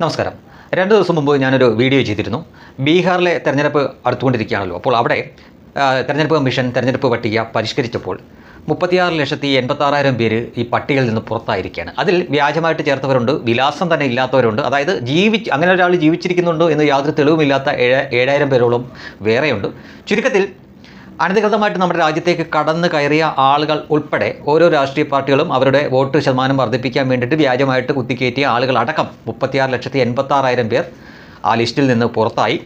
നമസ്കാരം. രണ്ട് ദിവസം മുമ്പ് ഞാനൊരു വീഡിയോ ചെയ്തിരുന്നു. ബീഹാറിലെ തെരഞ്ഞെടുപ്പ് അടുത്തുകൊണ്ടിരിക്കുകയാണല്ലോ. അപ്പോൾ അവിടെ തെരഞ്ഞെടുപ്പ് കമ്മീഷൻ തെരഞ്ഞെടുപ്പ് പട്ടിക പരിഷ്കരിച്ചപ്പോൾ മുപ്പത്തിയാറ് ലക്ഷത്തി എൺപത്താറായിരം പേര് ഈ പട്ടികയിൽ നിന്ന് പുറത്തായിരിക്കുകയാണ്. അതിൽ വ്യാജമായിട്ട് ചേർത്തവരുണ്ട് വിലാസം തന്നെ ഇല്ലാത്തവരുണ്ട്. അതായത് ജീവിച്ച് അങ്ങനെ ഒരാൾ ജീവിച്ചിരിക്കുന്നുണ്ടോ എന്ന് യാതൊരു തെളിവുമില്ലാത്ത ഏഴ് ഏഴായിരം പേരോളം വേറെയുണ്ട്. ചുരുക്കത്തിൽ അനധികൃതമായിട്ട് നമ്മുടെ രാജ്യത്തേക്ക് കടന്നു കയറിയ ആളുകൾ ഉൾപ്പെടെ ഓരോ രാഷ്ട്രീയ പാർട്ടികളും അവരുടെ വോട്ട് ശതമാനം വർദ്ധിപ്പിക്കാൻ വേണ്ടിയിട്ട് വ്യാജമായിട്ട് കുത്തിക്കയറ്റിയ ആളുകളടക്കം മുപ്പത്തിയാറ് ലക്ഷത്തി എൺപത്താറായിരം പേർ ആ ലിസ്റ്റിൽ നിന്ന് പുറത്തായി.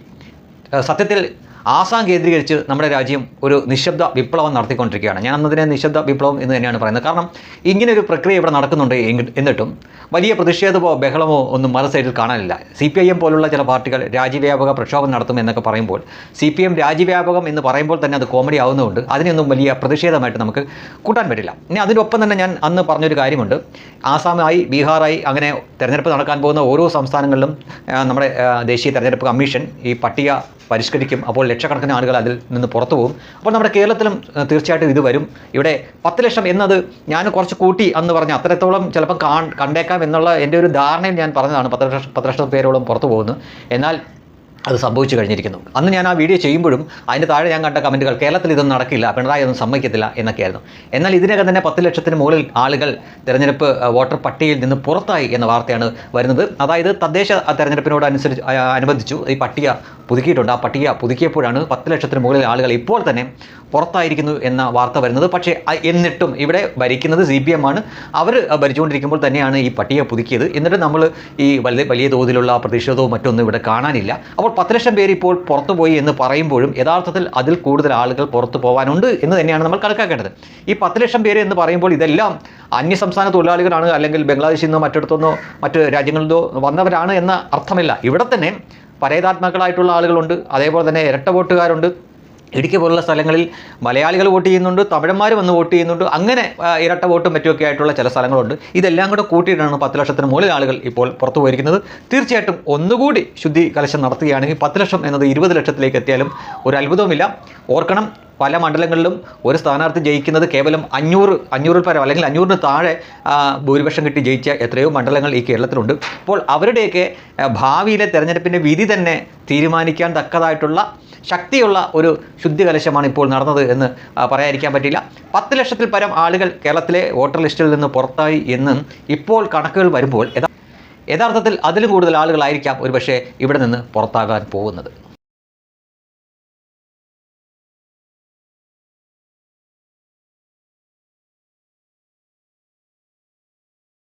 സത്യത്തിൽ ആസാം കേന്ദ്രീകരിച്ച് നമ്മുടെ രാജ്യം ഒരു നിശബ്ദ വിപ്ലവം നടത്തിക്കൊണ്ടിരിക്കുകയാണ്. ഞാൻ അന്നതിനെ നിശബ്ദ വിപ്ലവം എന്ന് തന്നെയാണ് പറയുന്നത്. കാരണം ഇങ്ങനെ ഒരു പ്രക്രിയ ഇവിടെ നടക്കുന്നുണ്ട് എന്നിട്ടും വലിയ പ്രതിഷേധമോ ബഹളമോ ഒന്നും മറു സൈഡിൽ കാണാനില്ല. സി പി ഐ എം പോലുള്ള ചില പാർട്ടികൾ രാജ്യവ്യാപക പ്രക്ഷോഭം നടത്തും എന്നൊക്കെ പറയുമ്പോൾ സി പി എം രാജ്യവ്യാപകം എന്ന് പറയുമ്പോൾ തന്നെ അത് കോമഡി ആവുന്നതുകൊണ്ട് അതിനൊന്നും വലിയ പ്രതിഷേധമായിട്ട് നമുക്ക് കൂട്ടാൻ പറ്റില്ല. ഇനി അതിനൊപ്പം തന്നെ ഞാൻ അന്ന് പറഞ്ഞൊരു കാര്യമുണ്ട്. ആസാമായി ബീഹാറായി അങ്ങനെ തെരഞ്ഞെടുപ്പ് നടക്കാൻ പോകുന്ന ഓരോ സംസ്ഥാനങ്ങളിലും നമ്മുടെ ദേശീയ തെരഞ്ഞെടുപ്പ് കമ്മീഷൻ ഈ പട്ടിക പരിഷ്കരിക്കും. അപ്പോൾ ലക്ഷക്കണക്കിന് ആളുകൾ അതിൽ നിന്ന് പുറത്തു പോകും. അപ്പോൾ നമ്മുടെ കേരളത്തിലും തീർച്ചയായിട്ടും ഇത് വരും. ഇവിടെ പത്ത് ലക്ഷം എന്നത് ഞാൻ കുറച്ച് കൂട്ടി എന്ന് പറഞ്ഞ അത്രത്തോളം ചിലപ്പോൾ കാ കണ്ടേക്കാം എന്നുള്ള എന്റെ ഒരു ധാരണയിൽ ഞാൻ പറഞ്ഞതാണ്. പത്ത് ലക്ഷം പത്ത് ലക്ഷം പേരോളം പുറത്തു പോകുന്നു. എന്നാൽ അത് സംഭവിച്ചു കഴിഞ്ഞിരിക്കുന്നു. അന്ന് ഞാൻ ആ വീഡിയോ ചെയ്യുമ്പോഴും അതിന്റെ താഴെ ഞാൻ കണ്ട കമന്റുകൾ കേരളത്തിൽ ഇതൊന്നും നടക്കില്ല പിണറായി ഒന്നും സമ്മതിക്കത്തില്ല എന്നൊക്കെയായിരുന്നു. എന്നാൽ ഇതിനകം തന്നെ പത്ത് ലക്ഷത്തിന് മുകളിൽ ആളുകൾ തെരഞ്ഞെടുപ്പ് വോട്ടർ പട്ടികയിൽ നിന്ന് പുറത്തായി എന്ന വാർത്തയാണ് വരുന്നത്. അതായത് തദ്ദേശ തെരഞ്ഞെടുപ്പിനോട് അനുസരിച്ച് അനുബന്ധിച്ചു ഈ പട്ടിക പുതുക്കിയിട്ടുണ്ട്. ആ പട്ടിക പുതുക്കിയപ്പോഴാണ് പത്ത് ലക്ഷത്തിന് മുകളിൽ ആളുകൾ ഇപ്പോൾ തന്നെ പുറത്തായിരിക്കുന്നു എന്ന വാർത്ത വരുന്നത്. പക്ഷേ എന്നിട്ടും ഇവിടെ ഭരിക്കുന്നത് സി പി എം ആണ്. അവർ ഭരിച്ചുകൊണ്ടിരിക്കുമ്പോൾ തന്നെയാണ് ഈ പട്ടിക പുതുക്കിയത്. എന്നിട്ട് നമ്മൾ ഈ വലിയ വലിയ തോതിലുള്ള പ്രതിഷേധവും മറ്റൊന്നും ഇവിടെ കാണാനില്ല. അപ്പോൾ പത്ത് ലക്ഷം പേര് ഇപ്പോൾ പുറത്തുപോയി എന്ന് പറയുമ്പോഴും യഥാർത്ഥത്തിൽ അതിൽ കൂടുതൽ ആളുകൾ പുറത്തു പോകാനുണ്ട് എന്ന് തന്നെയാണ് നമ്മൾ കണക്കാക്കേണ്ടത്. ഈ പത്ത് ലക്ഷം പേര് എന്ന് പറയുമ്പോൾ ഇതെല്ലാം അന്യ അന്യസംസ്ഥാന തൊഴിലാളികളാണ് അല്ലെങ്കിൽ ബംഗ്ലാദേശിൽ നിന്നോ മറ്റിടത്തുനിന്നോ മറ്റ് രാജ്യങ്ങളിൽ നിന്നോ വന്നവരാണ് എന്ന അർത്ഥമില്ല. ഇവിടെ തന്നെ പരേതാത്മാക്കളായിട്ടുള്ള ആളുകളുണ്ട്. അതേപോലെ തന്നെ ഇരട്ട വോട്ടുകാരുണ്ട് ഇടുക്കി പോലുള്ള സ്ഥലങ്ങളിൽ മലയാളികൾ വോട്ട് ചെയ്യുന്നുണ്ട് തമിഴന്മാർ വന്ന് വോട്ട് ചെയ്യുന്നുണ്ട് അങ്ങനെ ഇരട്ട വോട്ടും മറ്റുമൊക്കെ ആയിട്ടുള്ള ചില സ്ഥലങ്ങളുണ്ട്. ഇതെല്ലാം കൂടെ കൂട്ടിയിട്ടാണ് പത്ത് ലക്ഷത്തിന് മുകളിൽ ആളുകൾ ഇപ്പോൾ പുറത്തു പോയിരിക്കുന്നത്. തീർച്ചയായിട്ടും ഒന്നുകൂടി ശുദ്ധി കലശം നടത്തുകയാണെങ്കിൽ പത്ത് ലക്ഷം എന്നത് ഇരുപത് ലക്ഷത്തിലേക്ക് എത്തിയാലും ഒരു അത്ഭുതവുമില്ല. ഓർക്കണം പല മണ്ഡലങ്ങളിലും ഒരു സ്ഥാനാർത്ഥി ജയിക്കുന്നത് കേവലം അഞ്ഞൂറ് അഞ്ഞൂറിൽ പരം അല്ലെങ്കിൽ അഞ്ഞൂറിന് താഴെ ഭൂരിപക്ഷം കിട്ടി ജയിച്ച എത്രയോ മണ്ഡലങ്ങൾ ഈ കേരളത്തിലുണ്ട്. അപ്പോൾ അവരുടെയൊക്കെ ഭാവിയിലെ തെരഞ്ഞെടുപ്പിന്റെ വിധി തന്നെ തീരുമാനിക്കാൻ തക്കതായിട്ടുള്ള ശക്തിയുള്ള ഒരു ശുദ്ധി കലശമാണ് ഇപ്പോൾ നടന്നത് എന്ന് പറയാതിരിക്കാൻ പറ്റില്ല. പത്ത് ലക്ഷത്തിൽ പരം ആളുകൾ കേരളത്തിലെ വോട്ടർ ലിസ്റ്റിൽ നിന്ന് പുറത്തായി എന്ന് ഇപ്പോൾ കണക്കുകൾ വരുമ്പോൾ യഥാർത്ഥത്തിൽ അതിലും കൂടുതൽ ആളുകളായിരിക്കാം ഒരുപക്ഷെ ഇവിടെ നിന്ന് പുറത്താകാൻ പോകുന്നത്.